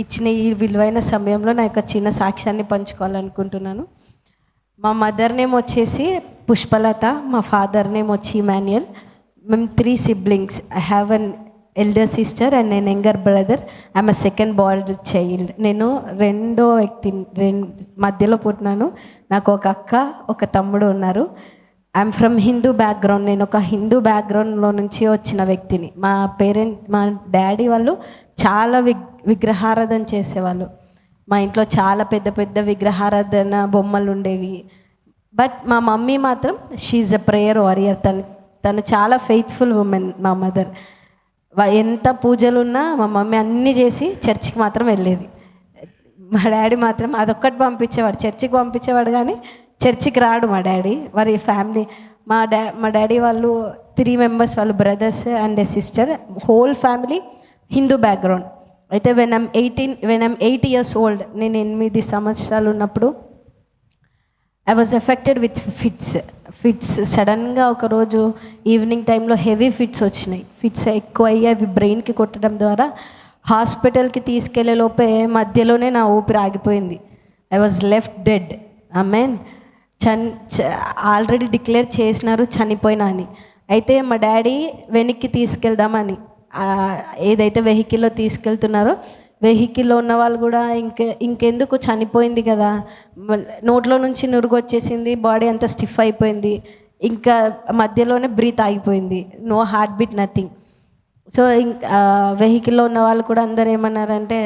ఇచ్చిన ఈ విలువైన సమయంలో నా యొక్క చిన్న సాక్ష్యాన్ని పంచుకోవాలనుకుంటున్నాను. మా మదర్ నేమ్ వచ్చేసి పుష్పలత మా ఫాదర్ నేమ్ వచ్చి ఇమాన్యుయల్. మేము three siblings I have an elder sister and నేను younger brother I'm a second born child నేను రెండో వ్యక్తి రెండు మధ్యలో పుట్టినాను. నాకు ఒక అక్క ఒక తమ్ముడు ఉన్నారు. ఐఎమ్ ఫ్రమ్ హిందూ బ్యాక్గ్రౌండ్ నేను ఒక హిందూ బ్యాక్గ్రౌండ్లో నుంచి వచ్చిన వ్యక్తిని. మా పేరెంట్ మా డాడీ వాళ్ళు చాలా విగ్ విగ్రహారాధన చేసేవాళ్ళు. మా ఇంట్లో చాలా పెద్ద పెద్ద విగ్రహారాధన బొమ్మలు ఉండేవి. బట్ మా మమ్మీ మాత్రం షీఈ్ ఎ ప్రేయర్ వారియర్ తను తను చాలా ఫెయిత్ఫుల్ ఉమెన్ మా మదర్ ఎంత పూజలు ఉన్నా మా మమ్మీ అన్నీ చేసి చర్చికి మాత్రం వెళ్ళేది. మా డాడీ మాత్రం అదొక్కటి పంపించేవాడు. చర్చికి పంపించేవాడు కానీ చర్చికి రాడు మా డాడీ. వారి ఫ్యామిలీ మా డా మా డాడీ వాళ్ళు త్రీ మెంబర్స్ వాళ్ళు brothers and sister whole family Hindu background అయితే when I'm eighteen when I'm eight years old నేను ఎనిమిది సంవత్సరాలు ఉన్నప్పుడు I was affected with fits fits సడన్గా ఒకరోజు ఈవినింగ్ టైంలో హెవీ ఫిట్స్ వచ్చినాయి. ఫిట్స్ ఎక్కువ అయ్యి అవి బ్రెయిన్కి కొట్టడం ద్వారా హాస్పిటల్కి తీసుకెళ్ళే లోపే మధ్యలోనే నా ఊపిరి ఆగిపోయింది. I was left dead I mean చన్ already declare చేసినారు చనిపోయినా అని. అయితే మా డాడీ వెనక్కి తీసుకెళ్దామని ఏదైతే వెహికల్లో తీసుకెళ్తున్నారో వెహికల్లో ఉన్న వాళ్ళు కూడా ఇంకే ఇంకెందుకు చనిపోయింది కదా? నోట్లో నుంచి నురుగు వచ్చేసింది బాడీ అంతా స్టిఫ్ అయిపోయింది ఇంకా మధ్యలోనే బ్రీత్ ఆగిపోయింది no heart beat nothing. So ఇంకా వెహికల్లో ఉన్న వాళ్ళు కూడా అందరు ఏమన్నారంటే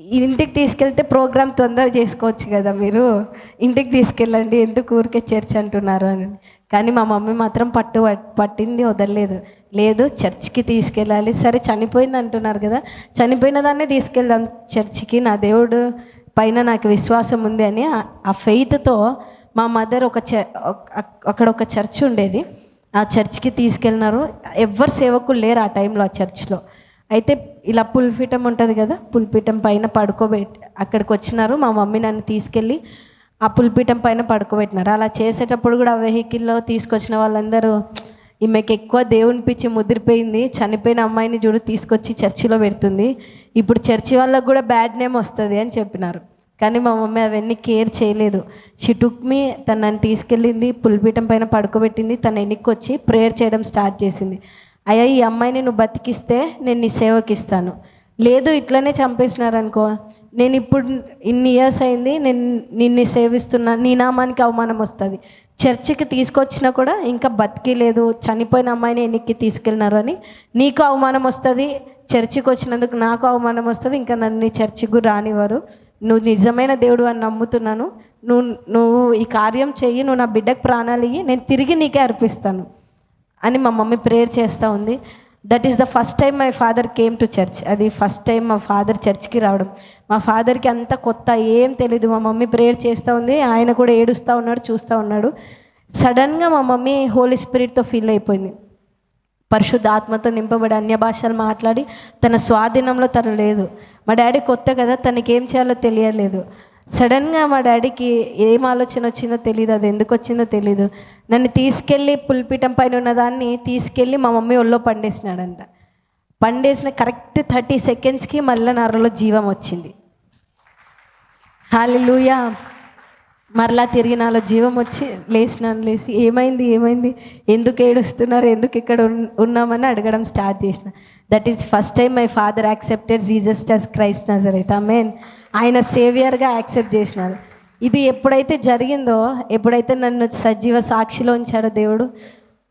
ఇంటికి తీసుకెళ్తే ప్రోగ్రామ్ తొందర చేసుకోవచ్చు కదా మీరు? ఇంటికి తీసుకెళ్ళండి ఎందుకు ఊరికే చర్చ్ అంటున్నారు అని. కానీ మా మమ్మీ మాత్రం పట్టు పట్టింది వదలలేదు. లేదు చర్చ్కి తీసుకెళ్ళాలి. సరే చనిపోయింది అంటున్నారు కదా. చనిపోయిన దాన్ని తీసుకెళ్దాం చర్చికి. నా దేవుడు పైన నాకు విశ్వాసం ఉంది అని ఆ- ఫెయిత్తో మా మదర్ ఒక చ అక్కడ ఒక చర్చ్ ఉండేది. ఆ చర్చ్కి తీసుకెళ్ళినారు ఎవ్వరు సేవకులు లేరు ఆ టైంలో ఆ చర్చ్లో. అయితే ఇలా పుల్పీఠం ఉంటుంది కదా పుల్పీఠం పైన పడుకోబెట్టి అక్కడికి వచ్చినారు మా మమ్మీ నన్ను తీసుకెళ్ళి ఆ పుల్పీఠం పైన పడుకోబెట్టినారు. అలా చేసేటప్పుడు కూడా ఆ వెహికల్లో తీసుకొచ్చిన వాళ్ళందరూ ఈమెకి ఎక్కువ దేవుని పిచ్చి ముదిరిపోయింది చనిపోయిన అమ్మాయిని చూడు తీసుకొచ్చి చర్చిలో పెడుతుంది. ఇప్పుడు చర్చి వాళ్ళకు కూడా బ్యాడ్ నేమ్ వస్తుంది అని చెప్పినారు. కానీ మా మమ్మీ అవన్నీ కేర్ చేయలేదు. షిటుక్మి తనని నన్ను తీసుకెళ్ళింది పులిపీఠం పైన పడుకోబెట్టింది తను ఎన్నికొచ్చి ప్రేయర్ చేయడం స్టార్ట్ చేసింది. అయ్యా ఈ అమ్మాయిని నువ్వు బతికిస్తే నేను నీ సేవకిస్తాను. లేదు ఇట్లనే చంపేసినారనుకో. నేను ఇప్పుడు ఇన్ని ఇయర్స్ అయింది నేను నిన్ను సేవిస్తున్నా నీ నామానికి అవమానం వస్తుంది. చర్చికి తీసుకొచ్చినా కూడా ఇంకా బతికి లేదు చనిపోయిన అమ్మాయిని ఎన్నికి తీసుకెళ్ళినారు అని నీకు అవమానం వస్తుంది చర్చికి వచ్చినందుకు నాకు అవమానం వస్తుంది ఇంకా నన్ను చర్చికి రానివ్వరు. నువ్వు నిజమైన దేవుడు అని నమ్ముతున్నాను. నువ్వు నువ్వు ఈ కార్యం చెయ్యి నువ్వు నా బిడ్డకు ప్రాణాలు ఇయ్యి నేను తిరిగి నీకే అర్పిస్తాను. అని మా మమ్మీ ప్రేయర్ చేస్తూ ఉంది. That is the first time my father came to church అది ఫస్ట్ టైం మా ఫాదర్ చర్చ్కి రావడం. మా ఫాదర్కి అంత కొత్త ఏం తెలీదు. మా మమ్మీ ప్రేయర్ చేస్తూ ఉంది. ఆయన కూడా ఏడుస్తూ ఉన్నాడు చూస్తూ ఉన్నాడు. సడన్గా మా మమ్మీ హోలీ స్పిరిట్తో ఫీల్ అయిపోయింది. పరిశుద్ధ ఆత్మతో నింపబడి అన్య భాషలు మాట్లాడి తన స్వాధీనంలో తను లేదు. మా డాడీ కొత్త కదా తనకి ఏం చేయాలో తెలియలేదు సడన్గా మా డాడీకి ఏం ఆలోచన వచ్చిందో తెలియదు అది ఎందుకు వచ్చిందో తెలియదు నన్ను తీసుకెళ్ళి పుల్పీఠం పైన ఉన్నదాన్ని తీసుకెళ్ళి మా మమ్మీ ఒళ్ళో పండేసినాడంట. పండేసిన కరెక్ట్ థర్టీ సెకండ్స్కి మళ్ళీ నరలో జీవం వచ్చింది. హాలిలూయా. మరలా తిరిగి నాలో జీవం వచ్చి లేచినాను లేచి ఏమైంది ఏమైంది? ఎందుకు ఏడుస్తున్నారు? ఎందుకు ఇక్కడ ఉన్- ఉన్నామని అడగడం స్టార్ట్ చేసిన. That is first time my father accepted Jesus టస్ Christ నజరైతే మెయిన్ ఆయన సేవియర్గా యాక్సెప్ట్ చేసినారు. ఇది ఎప్పుడైతే జరిగిందో ఎప్పుడైతే నన్ను సజీవ సాక్షిలో ఉంచాడో దేవుడు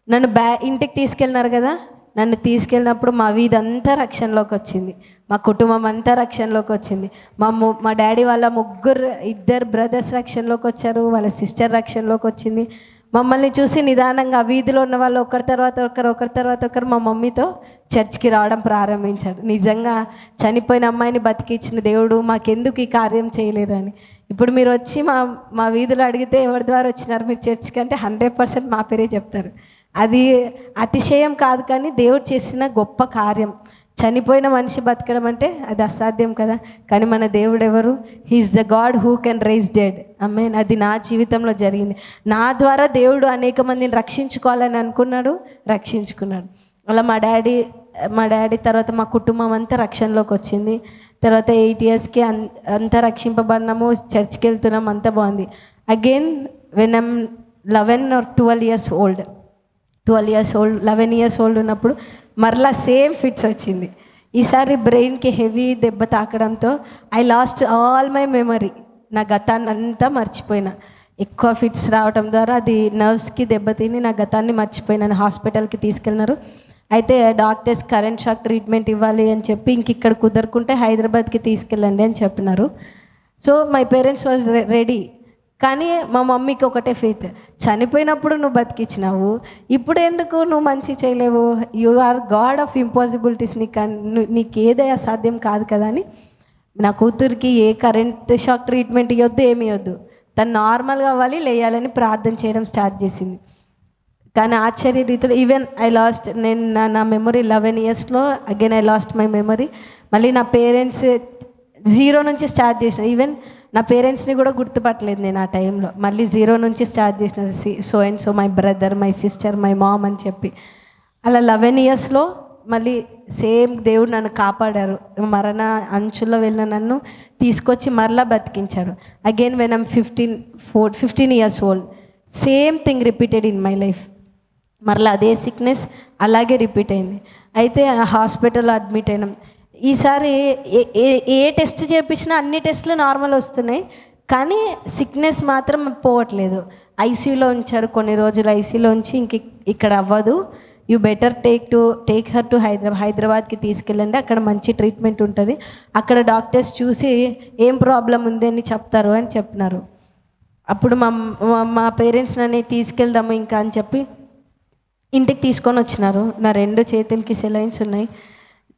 నన్ను బ్యా ఇంటికి తీసుకెళ్ళినారు కదా? నన్ను తీసుకెళ్ళినప్పుడు మా వీధంతా రక్షణలోకి వచ్చింది. మా కుటుంబం అంతా రక్షణలోకి వచ్చింది. మా మా డాడీ వాళ్ళ ముగ్గురు ఇద్దరు బ్రదర్స్ రక్షణలోకి వచ్చారు. వాళ్ళ సిస్టర్ రక్షణలోకి వచ్చింది. మమ్మల్ని చూసి నిదానంగా వీధిలో ఉన్న వాళ్ళు ఒకరి తర్వాత ఒకరు ఒకరి తర్వాత ఒకరు మా మమ్మీతో చర్చ్కి రావడం ప్రారంభించాడు నిజంగా చనిపోయిన అమ్మాయిని బతికిచ్చిన దేవుడు మాకెందుకు ఈ కార్యం చేయలేరని ఇప్పుడు మీరు వచ్చి మా మా వీధిలో అడిగితే ఎవరి ద్వారా వచ్చినారు మీరు చర్చ్కి అంటే హండ్రెడ్ పర్సెంట్ మా పేరే చెప్తారు. అది అతిశయం కాదు కానీ దేవుడు చేసిన గొప్ప కార్యం. చనిపోయిన మనిషి బతకడం అంటే అది అసాధ్యం కదా. కానీ మన దేవుడు ఎవరు he is the God who can raise dead amen అది నా జీవితంలో జరిగింది. నా ద్వారా దేవుడు అనేక మందిని రక్షించుకోవాలని అనుకున్నాడు రక్షించుకున్నాడు. అలా మా డాడీ మా డాడీ తర్వాత మా కుటుంబం అంతా రక్షణలోకి వచ్చింది. తర్వాత ఎయిట్ ఇయర్స్కి అన్ అంతా రక్షింపబడినాము చర్చ్కి వెళ్తున్నాం అంతా బాగుంది. Again when I'm eleven or twelve years old twelve years old eleven years old ఉన్నప్పుడు మరలా సేమ్ ఫిట్స్ వచ్చింది. ఈసారి బ్రెయిన్కి హెవీ దెబ్బ తాకడంతో I lost all my memory నా గతాన్ని అంతా మర్చిపోయినా. ఎక్కువ ఫిట్స్ రావడం ద్వారా అది నర్వ్స్కి దెబ్బతిని నా గతాన్ని మర్చిపోయినాను హాస్పిటల్కి తీసుకెళ్ళినారు అయితే డాక్టర్స్ కరెంట్ షాక్ ట్రీట్మెంట్ ఇవ్వాలి అని చెప్పి ఇంక ఇక్కడ కుదరకుంటే హైదరాబాద్కి తీసుకెళ్ళండి అని చెప్పినారు. So my parents was ready కానీ మా మమ్మీకి ఒకటే ఫెయిత్ చనిపోయినప్పుడు నువ్వు బతికించినావు ఇప్పుడు ఎందుకు నువ్వు మంచి చేయలేవు? You are God of impossibilities నీకు నీకు ఏదే అసాధ్యం కాదు కదా అని నా కూతురికి ఏ కరెంట్ షాక్ ట్రీట్మెంట్ ఇవ్వద్దు ఏమి ఇవ్వద్దు తను నార్మల్గా అవ్వాలి లేయాలని ప్రార్థన చేయడం స్టార్ట్ చేసింది. కానీ ఆశ్చర్య రీతిలో ఈవెన్ ఐ లాస్ట్ నేను నా నా మెమరీ లెవెన్ ఇయర్స్లో again I lost my memory మళ్ళీ నా పేరెంట్స్ జీరో నుంచి స్టార్ట్ చేసిన ఈవెన్ నా పేరెంట్స్ని కూడా గుర్తుపట్టలేదు నేను ఆ టైంలో. మళ్ళీ జీరో నుంచి స్టార్ట్ చేసిన so and so my brother my sister my mom అని చెప్పి. అలా లెవెన్ ఇయర్స్లో మళ్ళీ సేమ్ దేవుడు నన్ను కాపాడారు. మరణ అంచుల్లో వెళ్ళిన నన్ను తీసుకొచ్చి మరలా బతికించాడు again when I'm fifteen four fifteen years old same thing repeated in my life. మరలా అదే సిక్నెస్ అలాగే రిపీట్ అయింది. అయితే హాస్పిటల్లో అడ్మిట్ అయినాం. ఈసారి ఏ ఏ- ఏ టెస్ట్ చేయించినా అన్ని టెస్టులు నార్మల్ వస్తున్నాయి. కానీ సిక్నెస్ మాత్రం పోవట్లేదు. ఐసీయూలో ఉంచారు కొన్ని రోజులు. ఐసీయూలో ఉంచి ఇంక ఇక్కడ అవ్వదు. You better take to take her to Hyderabad హైదరాబాద్కి తీసుకెళ్ళండి. అక్కడ మంచి ట్రీట్మెంట్ ఉంటుంది. అక్కడ డాక్టర్స్ చూసి ఏం ప్రాబ్లం ఉంది అని చెప్తారు అని చెప్పినారు. అప్పుడు మా మా- మా పేరెంట్స్ నన్ను తీసుకెళ్దాము ఇంకా అని చెప్పి ఇంటికి తీసుకొని వచ్చినారు. నా రెండు చేతులకి సెలైన్స్ ఉన్నాయి.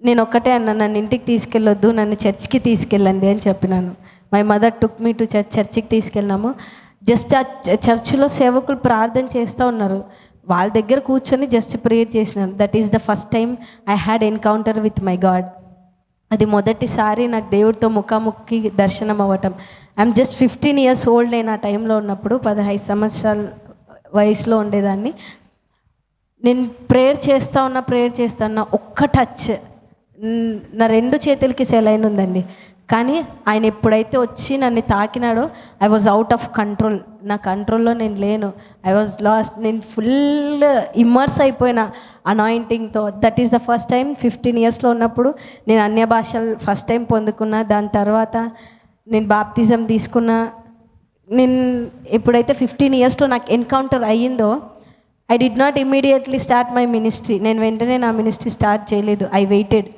నేను ఒక్కటే అన్నా నన్ను ఇంటికి తీసుకెళ్ళొద్దు నన్ను చర్చ్కి తీసుకెళ్ళండి అని చెప్పినాను. My mother took me to church చర్చికి తీసుకెళ్ళినాము. జస్ట్ ఆ చర్చిలో సేవకులు ప్రార్థన చేస్తూ ఉన్నారు. వాళ్ళ దగ్గర కూర్చొని జస్ట్ ప్రేయర్ చేసినాను. That is the first time I had encounter with my God అది మొదటిసారి నాకు దేవుడితో ముఖాముఖి దర్శనం అవ్వటం. I'm just fifteen years old నేను ఆ టైంలో ఉన్నప్పుడు పదహైదు సంవత్సరాల వయసులో ఉండేదాన్ని. నేను ప్రేయర్ చేస్తా ఉన్నా ప్రేయర్ చేస్తా ఉన్నా ఒక్క టచ్ నా రెండు చేతులకి సెలైన్ ఉందండి కానీ ఆయన ఎప్పుడైతే వచ్చి నన్ను తాకినాడో I was out of control నా కంట్రోల్లో నేను లేను. ఐ వాజ్ లాస్ట్ నేను ఫుల్ ఇమ్మర్స్ అయిపోయిన అనాయింటింగ్తో that is the first time fifteen ఇయర్స్లో ఉన్నప్పుడు నేను అన్య భాషలు ఫస్ట్ టైం పొందుకున్నా. దాని తర్వాత నేను బాప్తిజం తీసుకున్న. నేను ఎప్పుడైతే ఫిఫ్టీన్ ఇయర్స్లో నాకు ఎన్కౌంటర్ అయ్యిందో I did not immediately start my ministry నేను వెంటనే నా మినిస్ట్రీ స్టార్ట్ చేయలేదు. ఐ వెయిటెడ్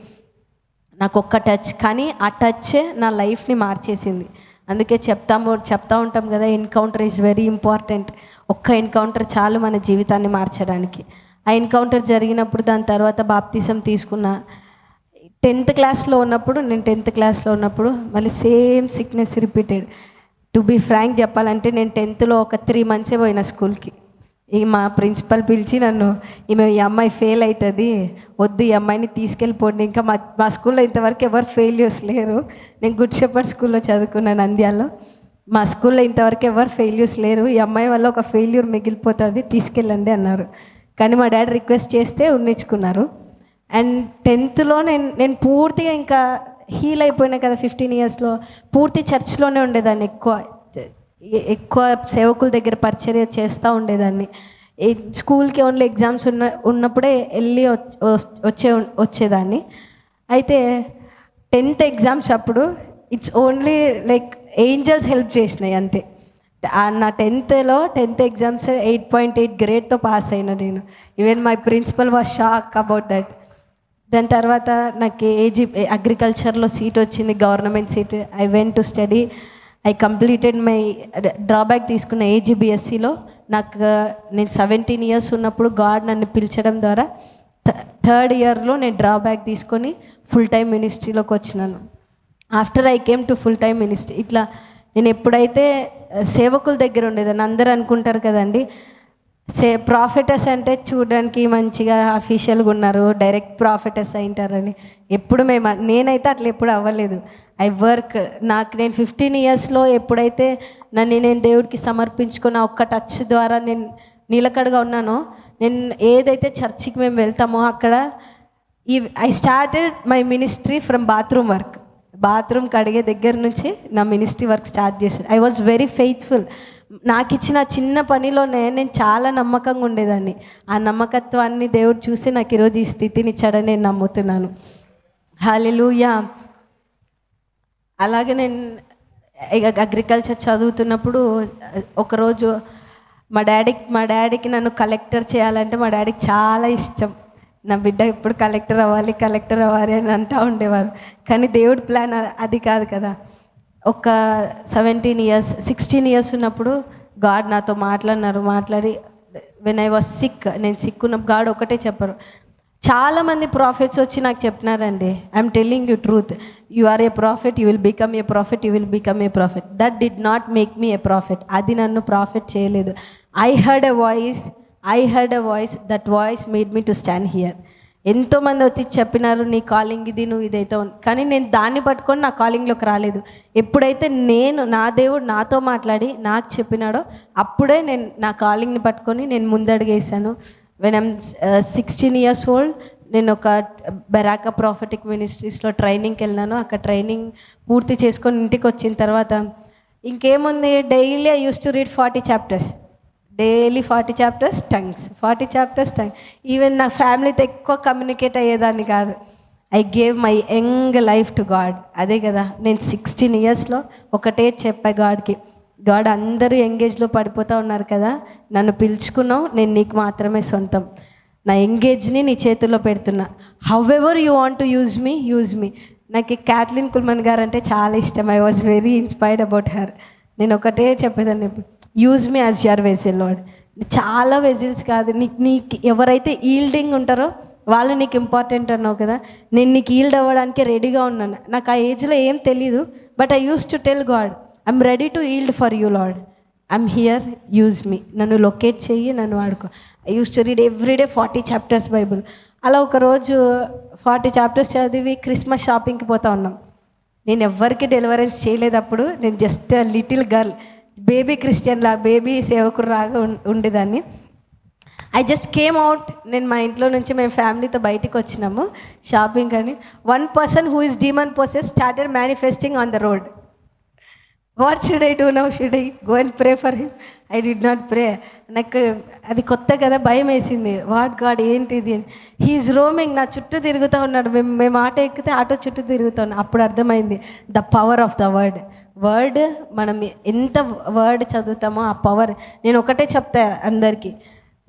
నాకు ఒక్క టచ్ కానీ ఆ టచ్ నా లైఫ్ని మార్చేసింది. అందుకే చెప్తాము చెప్తా ఉంటాం కదా ఎన్కౌంటర్ ఈజ్ వెరీ ఇంపార్టెంట్ ఒక్క ఎన్కౌంటర్ చాలు మన జీవితాన్ని మార్చడానికి. ఆ ఎన్కౌంటర్ జరిగినప్పుడు దాని తర్వాత బాప్తీసం తీసుకున్న టెన్త్ క్లాస్లో ఉన్నప్పుడు నేను టెన్త్ క్లాస్లో ఉన్నప్పుడు మళ్ళీ same sickness repeated to be frank చెప్పాలంటే నేను టెన్త్లో ఒక త్రీ మంత్సే పోయిన స్కూల్కి ఈ మా ప్రిన్సిపల్ పిలిచి నన్ను ఈమె ఈ అమ్మాయి ఫెయిల్ అవుతుంది వద్దు ఈ అమ్మాయిని తీసుకెళ్ళిపోండి. ఇంకా మా మా స్కూల్లో ఇంతవరకు ఎవరు ఫెయిల్యూర్స్ లేరు నేను గుడ్ షెపర్డ్ స్కూల్లో చదువుకున్నాను నంద్యాలలో. మా స్కూల్లో ఇంతవరకు ఎవరు ఫెయిల్యూర్స్ లేరు ఈ అమ్మాయి వల్ల ఒక ఫెయిల్యూర్ మిగిలిపోతుంది తీసుకెళ్ళండి అన్నారు. కానీ మా డాడీ రిక్వెస్ట్ చేస్తే ఉన్నించుకున్నారు అండ్ టెన్త్లో నేను నేను పూర్తిగా ఇంకా హీల్ అయిపోయినా కదా ఫిఫ్టీన్ ఇయర్స్లో పూర్తి చర్చ్లోనే ఉండేదాన్ని ఎక్కువ. ఎక్కువ సేవకుల దగ్గర పరిచర్య చేస్తూ ఉండేదాన్ని. స్కూల్కి ఓన్లీ ఎగ్జామ్స్ ఉన్న ఉన్నప్పుడే వెళ్ళి వచ్చే వచ్చేదాన్ని. అయితే టెన్త్ ఎగ్జామ్స్ అప్పుడు it's only like angels help చేసినాయి అంతే. నా టెన్త్లో tenth exams eight point eight గ్రేడ్తో pass అయినా నేను. Even my principal was shock about that. దాని తర్వాత నాకు ఏజీ అగ్రికల్చర్లో సీట్ వచ్చింది government seat. I went to study. I completed my drawback తీసుకున్న ఏజీబీఎస్సీలో నాకు uh, నేను సెవెంటీన్ ఇయర్స్ ఉన్నప్పుడు గాడ్ నన్ను పిలిచడం ద్వారా థర్డ్ ఇయర్లో నేను డ్రాబ్యాక్ తీసుకొని ఫుల్ టైం మినిస్ట్రీలోకి వచ్చినాను. After I came to full time ministry ఇట్లా నేను ఎప్పుడైతే uh, సేవకుల దగ్గర ఉండేదాన్ని అందరూ అనుకుంటారు కదండి సే ప్రాఫిటర్స్ అంటే చూడడానికి మంచిగా అఫీషియల్గా ఉన్నారు డైరెక్ట్ ప్రాఫిటర్స్ అయింటారని. ఎప్పుడు మేము నేనైతే అట్లా ఎప్పుడు అవ్వలేదు. ఐ వర్క్ నాకు నేను ఫిఫ్టీన్ ఇయర్స్లో ఎప్పుడైతే నన్ను నేను దేవుడికి సమర్పించుకున్న ఒక్క టచ్ ద్వారా నేను నిలకడగా ఉన్నానో నేను ఏదైతే చర్చికి మేము వెళ్తామో అక్కడ ఈ I started my ministry from bathroom work bathroom కడిగే దగ్గర నుంచి నా మినిస్ట్రీ వర్క్ స్టార్ట్ చేశాను. ఐ వాజ్ వెరీ ఫెయిత్ఫుల్ నాకు ఇచ్చిన చిన్న పనిలోనే నేను చాలా నమ్మకంగా ఉండేదాన్ని. ఆ నమ్మకత్వాన్ని దేవుడు చూసి నాకు ఈరోజు ఈ స్థితిని ఇచ్చాడని నేను నమ్ముతున్నాను. హాలిలుయా అలాగే నేను ఇక అగ్రికల్చర్ చదువుతున్నప్పుడు ఒకరోజు మా డాడీకి మా డాడీకి నన్ను కలెక్టర్ చేయాలంటే మా డాడీకి చాలా ఇష్టం. నా బిడ్డ ఎప్పుడు కలెక్టర్ అవ్వాలి కలెక్టర్ అవ్వాలి అని అంటూ ఉండేవారు. కానీ దేవుడి ప్లాన్ అది కాదు కదా. ఒక సెవెంటీన్ ఇయర్స్ సిక్స్టీన్ ఇయర్స్ ఉన్నప్పుడు గాడ్ నాతో మాట్లాడినారు మాట్లాడి వెన్ ఐ వాజ్ సిక్ నేను సిక్ ఉన్న గాడ్ ఒకటే చెప్పరు. చాలామంది ప్రాఫిట్స్ వచ్చి నాకు చెప్పినారండి I'm telling you truth you are a prophet you will become a prophet you will become a prophet that did not make me a prophet అది నన్ను prophet చేయలేదు. I heard a voice I heard a voice that voice made me to stand here ఎంతోమంది వచ్చి చెప్పినారు నీ calling ఇది నువ్వు ఇదైతే కానీ నేను దాన్ని పట్టుకొని నా కాలింగ్లోకి రాలేదు. ఎప్పుడైతే నేను నా దేవుడు నాతో మాట్లాడి నాకు చెప్పినాడో అప్పుడే నేను నా కాలింగ్ని పట్టుకొని నేను ముందడుగేసాను. When I'm sixteen years old నేను ఒక బెరాకా ప్రాఫిటిక్ మినిస్ట్రీస్లో ట్రైనింగ్కి వెళ్ళినాను అక్కడ ట్రైనింగ్ పూర్తి చేసుకొని ఇంటికి వచ్చిన తర్వాత ఇంకేముంది? Daily I use to read forty chapters daily forty chapters tongues forty chapters tongue even నా ఫ్యామిలీతో ఎక్కువ కమ్యూనికేట్ అయ్యేదాన్ని కాదు. I gave my young life to God. అదే కదా నేను సిక్స్టీన్ ఇయర్స్లో ఒకటే చెప్పా గాడ్కి. గాడ్ అందరూ ఎంగేజ్లో పడిపోతూ ఉన్నారు కదా నన్ను పిలుచుకున్నావు నేను నీకు మాత్రమే సొంతం. నా ఎంగేజ్ని నీ చేతుల్లో పెడుతున్నా. However you want to use me use me నాకు క్యాథలిన్ కుల్మన్ గారు అంటే చాలా ఇష్టం. I was very inspired about her నేను ఒకటే చెప్పేదాన్ని. Use me as your vessel Lord చాలా వెజిల్స్ కాదు. నీకు నీకు ఎవరైతే ఈల్డింగ్ ఉంటారో వాళ్ళు నీకు ఇంపార్టెంట్ అన్నావు కదా. నేను నీకు ఈల్డ్ అవ్వడానికి రెడీగా ఉన్నాను. నాకు ఆ ఏజ్లో ఏం తెలీదు but I use to tell God I'm ready to yield for you Lord I'm here use me నన్ను లొకేట్ చెయ్యి నన్ను వాడుకో. I use to read everyday forty chapters Bible అలా ఒకరోజు ఫార్టీ చాప్టర్స్ చదివి క్రిస్మస్ షాపింగ్కి పోతా ఉన్నాం. నేను ఎవ్వరికి డెలివరెన్స్ చేయలేదప్పుడు నేను just little girl baby Christian లా బేబీ సేవకురాగా ఉండేదాన్ని. ఐ జస్ట్ కేమ్ అవుట్ నేను మా ఇంట్లో నుంచి మేము ఫ్యామిలీతో బయటికి వచ్చినాము షాపింగ్ అని. One person who is demon possess started manifesting on the road what should I do now should I go and pray for him I did not pray నాకు అది కొత్త కదా భయం వేసింది. వాట్ గాడ్ ఏంటిది హీఈస్ రోమింగ్ నా చుట్టూ తిరుగుతూ ఉన్నాడు. మేము మేము ఆటో ఎక్కితే ఆటో చుట్టూ తిరుగుతాను అప్పుడు అర్థమైంది the power of the word word మనం ఎంత వర్డ్ చదువుతామో ఆ పవర్ నేను ఒకటే చెప్తా అందరికీ.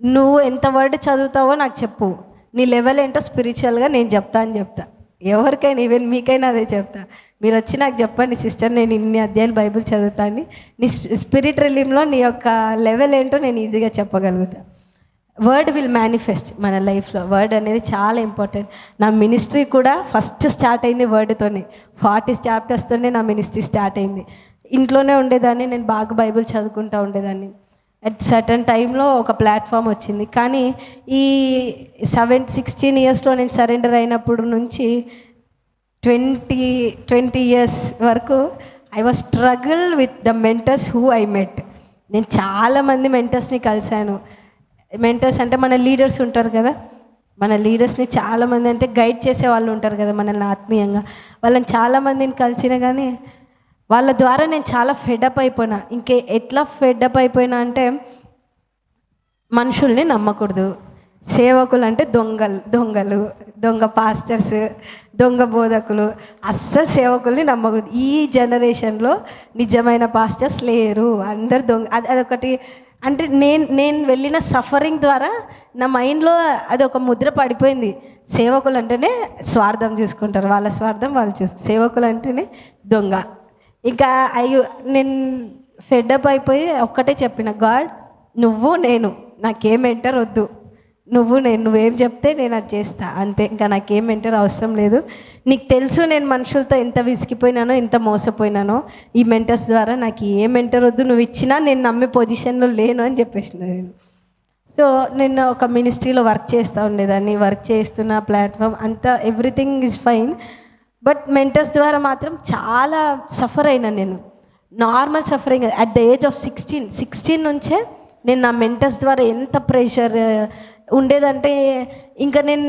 నువ్వు ఎంత వర్డ్ చదువుతావో నాకు చెప్పు. నీ లెవెల్ ఏంటో స్పిరిచువల్గా నేను చెప్తా అని చెప్తా. ఎవరికైనా ఈవెన్ మీకైనా అదే చెప్తా. మీరు వచ్చి నాకు చెప్పండి సిస్టర్ నేను ఇన్ని అధ్యాయులు బైబిల్ చదువుతాను నీ స్పిరిట్ రిలీమ్లో నీ యొక్క లెవెల్ ఏంటో నేను ఈజీగా చెప్పగలుగుతా. వర్డ్ విల్ మేనిఫెస్ట్ మన లైఫ్లో. వర్డ్ అనేది చాలా ఇంపార్టెంట్. నా మినిస్ట్రీ కూడా ఫస్ట్ స్టార్ట్ అయింది వర్డ్తోనే. ఫార్టీ చాప్టర్స్తోనే నా మినిస్ట్రీ స్టార్ట్ అయింది. ఇంట్లోనే ఉండేదాన్ని నేను బాగా బైబిల్ చదువుకుంటూ ఉండేదాన్ని. అట్ సర్టన్ టైంలో ఒక ప్లాట్ఫామ్ వచ్చింది. కానీ ఈ సెవెన్ సిక్స్టీన్ ఇయర్స్లో నేను సరెండర్ అయినప్పుడు నుంచి ట్వంటీ ట్వంటీ ఇయర్స్ వరకు I was struggle with the mentors who I met నేను చాలామంది మెంటర్స్ని కలిశాను. మెంటర్స్ అంటే మన లీడర్స్ ఉంటారు కదా? మన లీడర్స్ని చాలామంది అంటే గైడ్ చేసే వాళ్ళు ఉంటారు కదా మనల్ని ఆత్మీయంగా. వాళ్ళని చాలామందిని కలిసిన కానీ వాళ్ళ ద్వారా నేను చాలా ఫెడప్ అయిపోయినా. ఇంకే ఎట్లా ఫెడప్ అయిపోయినా అంటే మనుషుల్ని నమ్మకూడదు. సేవకులు అంటే దొంగలు దొంగలు దొంగ పాస్టర్స్ దొంగ బోధకులు. అస్సలు సేవకుల్ని నమ్మకూడదు. ఈ జనరేషన్లో నిజమైన పాస్టర్స్ లేరు. అందరు దొంగ అది అదొకటి. అంటే నేను నేను వెళ్ళిన సఫరింగ్ ద్వారా నా మైండ్లో అది ఒక ముద్ర పడిపోయింది. సేవకులు అంటేనే స్వార్థం చూసుకుంటారు. వాళ్ళ స్వార్థం వాళ్ళు చూసు సేవకులు అంటేనే దొంగ. ఇంకా అయ్యో నేను ఫెడ్అప్ అయిపోయి ఒక్కటే చెప్పిన గాడ్ నువ్వు నేను నాకేం ఎంటర్ వద్దు. నువ్వు నేను నువ్వేం చెప్తే నేను అది చేస్తా అంతే. ఇంకా నాకేం మెంటర్ అవసరం లేదు. నీకు తెలుసు నేను మనుషులతో ఎంత విసిగిపోయినానో ఎంత మోసపోయినానో. ఈ మెంటర్స్ ద్వారా నాకు ఏ మెంటర్ వద్దు నువ్వు ఇచ్చినా నేను నమ్మే పొజిషన్లో లేను అని చెప్పేసిన నేను. సో నేను ఒక మినిస్ట్రీలో వర్క్ చేస్తూ ఉండేదాన్ని. వర్క్ చేస్తున్న ప్లాట్ఫామ్ అంతా everything is fine. But mentors ద్వారా మాత్రం చాలా సఫర్ అయినా నేను. Normal suffering at the age of sixteen sixteen నుంచే నేను నా మెంటర్స్ ద్వారా ఎంత ప్రెషర్ ఉండేదంటే ఇంకా నేను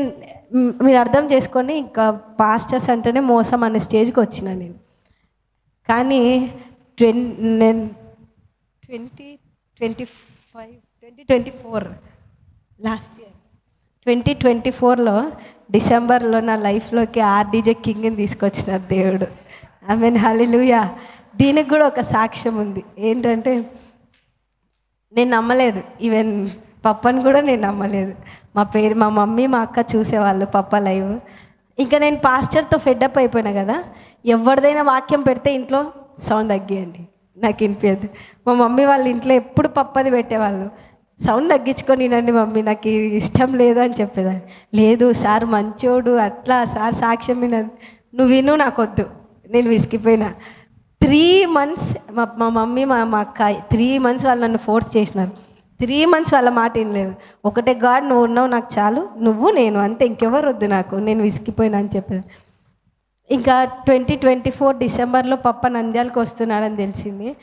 మీరు అర్థం చేసుకొని ఇంకా పాస్టర్స్ అంటేనే మోసం అనే స్టేజ్కి వచ్చిన నేను. కానీ ట్వం నేను twenty twenty five twenty twenty four last year twenty twenty ఫోర్లో డిసెంబర్లో నా లైఫ్లోకి ఆర్డీజే కింగ్ని తీసుకొచ్చినారు దేవుడు. ఐ మీన్ హలిలుయా దీనికి కూడా ఒక సాక్ష్యం ఉంది. ఏంటంటే నేను నమ్మలేదు. ఈవెన్ పప్పని కూడా నేను నమ్మలేదు. మా పేరు మా మమ్మీ మా అక్క చూసేవాళ్ళు పప్ప లైవ్. ఇంకా నేను పాస్టర్తో ఫెడ్అప్ అయిపోయినా కదా ఎవరిదైనా వాక్యం పెడితే ఇంట్లో సౌండ్ తగ్గియండి. నాకు వినిపించదు మా మమ్మీ వాళ్ళ ఇంట్లో ఎప్పుడు పప్పది పెట్టేవాళ్ళు. సౌండ్ తగ్గించుకొని వినండి మమ్మీ నాకు ఇష్టం లేదు అని చెప్పేదాన్ని. లేదు సార్ మంచోడు అట్లా సార్ సాక్ష్యం వినదు. నువ్వు విను నాకు వద్దు. నేను విసిగిపోయినా. త్రీ మంత్స్ మా మా మమ్మీ మా మా అక్క త్రీ మంత్స్ వాళ్ళు నన్ను ఫోర్స్ చేసినారు. త్రీ మంత్స్ వాళ్ళ మాట వినలేదు ఒకటే గాడ్ నువ్వు ఉన్నావు నాకు చాలు. నువ్వు నేను అంతే. ఇంకెవరు వద్దు నాకు. నేను విసిగిపోయినా అని చెప్పేది. ఇంకా ట్వంటీ ట్వంటీ ఫోర్ డిసెంబర్లో పప్ప నంద్యాలకు వస్తున్నాడని తెలిసింది.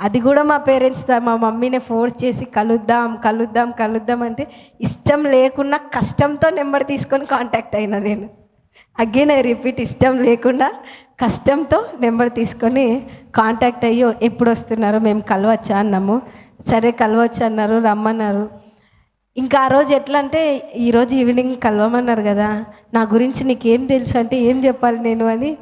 అది కూడా మా పేరెంట్స్ మా మమ్మీని ఫోర్స్ చేసి కలుద్దాం కలుద్దాం కలుద్దాం అంటే ఇష్టం లేకున్నా కష్టంతో నెంబర్ తీసుకొని కాంటాక్ట్ అయినా నేను. అగైన్ ఐ రిపీట్ ఇష్టం లేకుండా కష్టంతో నెంబర్ తీసుకొని కాంటాక్ట్ అయ్యి ఎప్పుడు వస్తున్నారో మేము కలవచ్చా అన్నాము. సరే కలవచ్చు అన్నారు రమ్మన్నారు. ఇంకా ఆ రోజు ఎట్లా అంటే ఈరోజు ఈవినింగ్ కలవమన్నారు కదా నా గురించి నీకేం తెలుసు అంటే ఏం చెప్పాలి నేను అని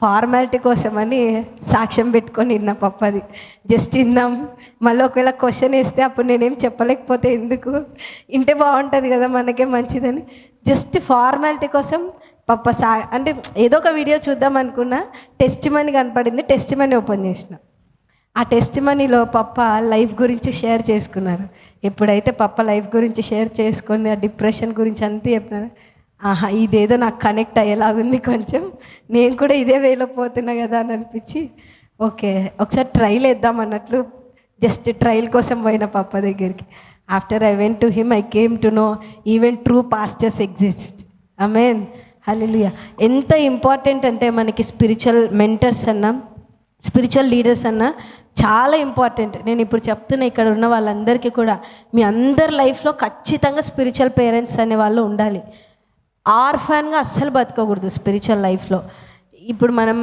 ఫార్మాలిటీ కోసమని సాక్ష్యం పెట్టుకొని విన్నా పప్పది. జస్ట్ విన్నాం. మళ్ళీ ఒకవేళ క్వశ్చన్ వేస్తే అప్పుడు నేనేం చెప్పలేకపోతే ఎందుకు? ఇంటే బాగుంటుంది కదా మనకే మంచిదని. జస్ట్ ఫార్మాలిటీ కోసం పప్ప సా అంటే ఏదో ఒక వీడియో చూద్దాం అనుకున్నా టెస్ట్ మనీ కనపడింది టెస్ట్ మనీ ఓపెన్ చేసిన. ఆ టెస్ట్ మనీలో పప్ప లైఫ్ గురించి షేర్ చేసుకున్నారు. ఎప్పుడైతే పప్ప లైఫ్ గురించి షేర్ చేసుకొని ఆ డిప్రెషన్ గురించి అంతా చెప్పినారు ఆహా ఇదేదో నాకు కనెక్ట్ అయ్యేలాగుంది కొంచెం. నేను కూడా ఇదే వేలో పోతున్నా కదా అని అనిపించి ఓకే ఒకసారి ట్రైల్ వేద్దాం అన్నట్లు జస్ట్ ట్రయల్ కోసం పోయిన పప్ప దగ్గరికి. After I went to him I came to know even true pastors exist I mean hello ఎంత ఇంపార్టెంట్ అంటే మనకి స్పిరిచువల్ మెంటర్స్ అన్నా. స్పిరిచువల్ లీడర్స్ అన్న చాలా ఇంపార్టెంట్ నేను ఇప్పుడు చెప్తున్న ఇక్కడ ఉన్న వాళ్ళందరికీ కూడా మీ అందరి లైఫ్లో ఖచ్చితంగా స్పిరిచువల్ పేరెంట్స్ అనే వాళ్ళు ఉండాలి. ఆర్ఫాన్గా అస్సలు బతకకూడదు స్పిరిచువల్ లైఫ్లో. ఇప్పుడు మనం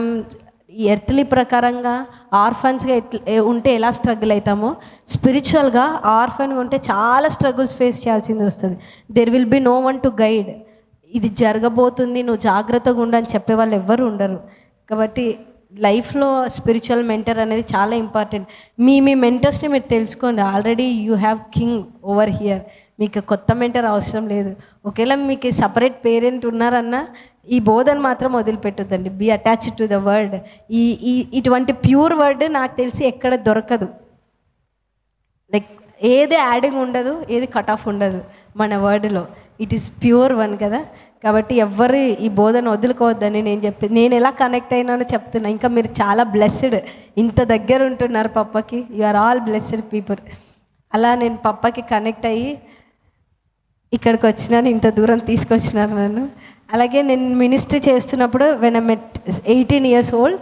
ఎర్త్లీ ప్రకారంగా ఆర్ఫాన్స్గా ఎట్ల ఉంటే ఎలా స్ట్రగుల్ అవుతామో స్పిరిచువల్గా ఆర్ఫాన్గా ఉంటే చాలా స్ట్రగుల్స్ ఫేస్ చేయాల్సింది వస్తుంది. There will be no one to guide ఇది జరగబోతుంది నువ్వు జాగ్రత్తగా ఉండని చెప్పే వాళ్ళు ఎవ్వరు ఉండరు. కాబట్టి లైఫ్లో స్పిరిచువల్ మెంటర్ అనేది చాలా ఇంపార్టెంట్. మీ మీ మెంటర్స్ని మీరు తెలుసుకోండి. Already you have king over here. మీకు కొత్త మెంటర్ అవసరం లేదు. ఒకవేళ మీకు సపరేట్ పేరెంట్ ఉన్నారన్నా ఈ బోధన మాత్రం వదిలిపెట్టొద్దండి. Be attached to the word. ఈ ఈ ఇటువంటి ప్యూర్ వర్డ్ నాకు తెలిసి ఎక్కడ దొరకదు. లైక్ ఏది యాడింగ్ ఉండదు ఏది కట్ ఆఫ్ ఉండదు మన వర్డ్లో. ఇట్ ఈస్ ప్యూర్ వన్ కదా. కాబట్టి ఎవ్వరు ఈ బోధన వదులుకోవద్దని నేను చెప్పి నేను ఎలా కనెక్ట్ అయినానో చెప్తున్నా. ఇంకా మీరు చాలా బ్లెస్డ్ ఇంత దగ్గర ఉంటున్నారు పప్పకి. You are all blessed people అలా నేను పప్పకి కనెక్ట్ అయ్యి ఇక్కడికి వచ్చినాను. ఇంత దూరం తీసుకొచ్చినారు నన్ను. అలాగే నేను మినిస్ట్రీ చేస్తున్నప్పుడు when met eighteen years old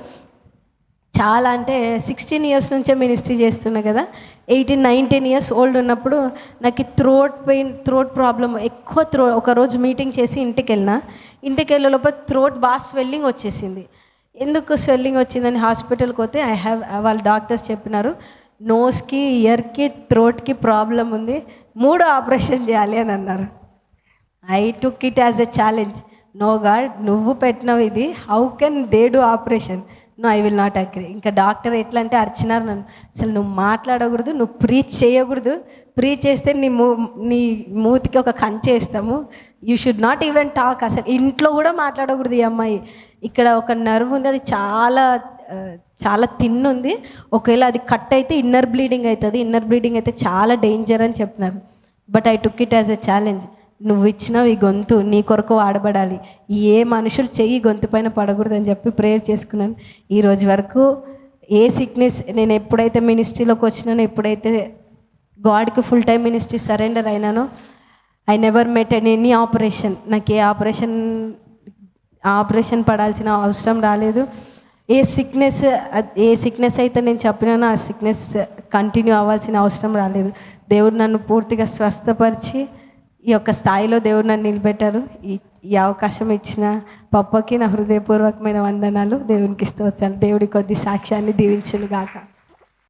చాలా అంటే సిక్స్టీన్ ఇయర్స్ నుంచే మినిస్ట్రీ చేస్తున్నా కదా. ఎయిటీన్ నైన్టీన్ ఇయర్స్ ఓల్డ్ ఉన్నప్పుడు నాకు థ్రోట్ పెయిన్ థ్రోట్ ప్రాబ్లం ఎక్కువ త్రో ఒకరోజు మీటింగ్ చేసి ఇంటికి వెళ్ళిన ఇంటికి వెళ్ళే లోపల థ్రోట్ బాగా స్వెల్లింగ్ వచ్చేసింది. ఎందుకు స్వెల్లింగ్ వచ్చిందని హాస్పిటల్కి పోతే ఐ హ్యావ్ వాళ్ళ డాక్టర్స్ చెప్పినారు నోస్కి ఇయర్కి థ్రోట్కి ప్రాబ్లం ఉంది మూడు ఆపరేషన్ చేయాలి అని అన్నారు. I took it as a challenge no God నువ్వు పెట్టినవి ఇది how can they do operation no I will not agree ఇంకా డాక్టర్ ఎట్లా అంటే అర్చినారు నన్ను అసలు నువ్వు మాట్లాడకూడదు నువ్వు ప్రీచ్ చేయకూడదు. ప్రీచ్ చేస్తే నీ మూ నీ మూతికి ఒక కంచె వేస్తాము. You should not even talk అసలు ఇంట్లో కూడా మాట్లాడకూడదు ఈ అమ్మాయి. ఇక్కడ ఒక నర్వ్ ఉంది అది చాలా చాలా తిన్ ఉంది. ఒకవేళ అది కట్ అయితే ఇన్నర్ బ్లీడింగ్ అవుతుంది. ఇన్నర్ బ్లీడింగ్ అయితే చాలా డేంజర్ అని చెప్పినారు. But I took it as a challenge నువ్వు ఇచ్చినావు ఈ గొంతు నీ కొరకు వాడబడాలి. ఏ మనుషులు చెయ్యి గొంతు పైన పడకూడదని చెప్పి ప్రేయర్ చేసుకున్నాను. ఈ రోజు వరకు ఏ సిక్నెస్ నేను ఎప్పుడైతే మినిస్ట్రీలోకి వచ్చినానో ఎప్పుడైతే గాడ్కి full time ministry surrender అయినానో I never met and any operation నాకు ఏ ఆపరేషన్ ఆపరేషన్ పడాల్సిన అవసరం రాలేదు. ఏ సిక్నెస్ ఏ సిక్నెస్ అయితే నేను చెప్పినానో ఆ సిక్నెస్ కంటిన్యూ అవ్వాల్సిన అవసరం రాలేదు. దేవుడు నన్ను పూర్తిగా స్వస్థపరిచి ఈ యొక్క స్థాయిలో దేవుడు నన్ను నిలబెట్టారు. ఈ ఈ అవకాశం ఇచ్చిన పప్పకి నా హృదయపూర్వకమైన వందనాలు. దేవునికి స్తోత్రాలు. దేవుడి కొద్ది సాక్ష్యాన్ని దీవించును గాక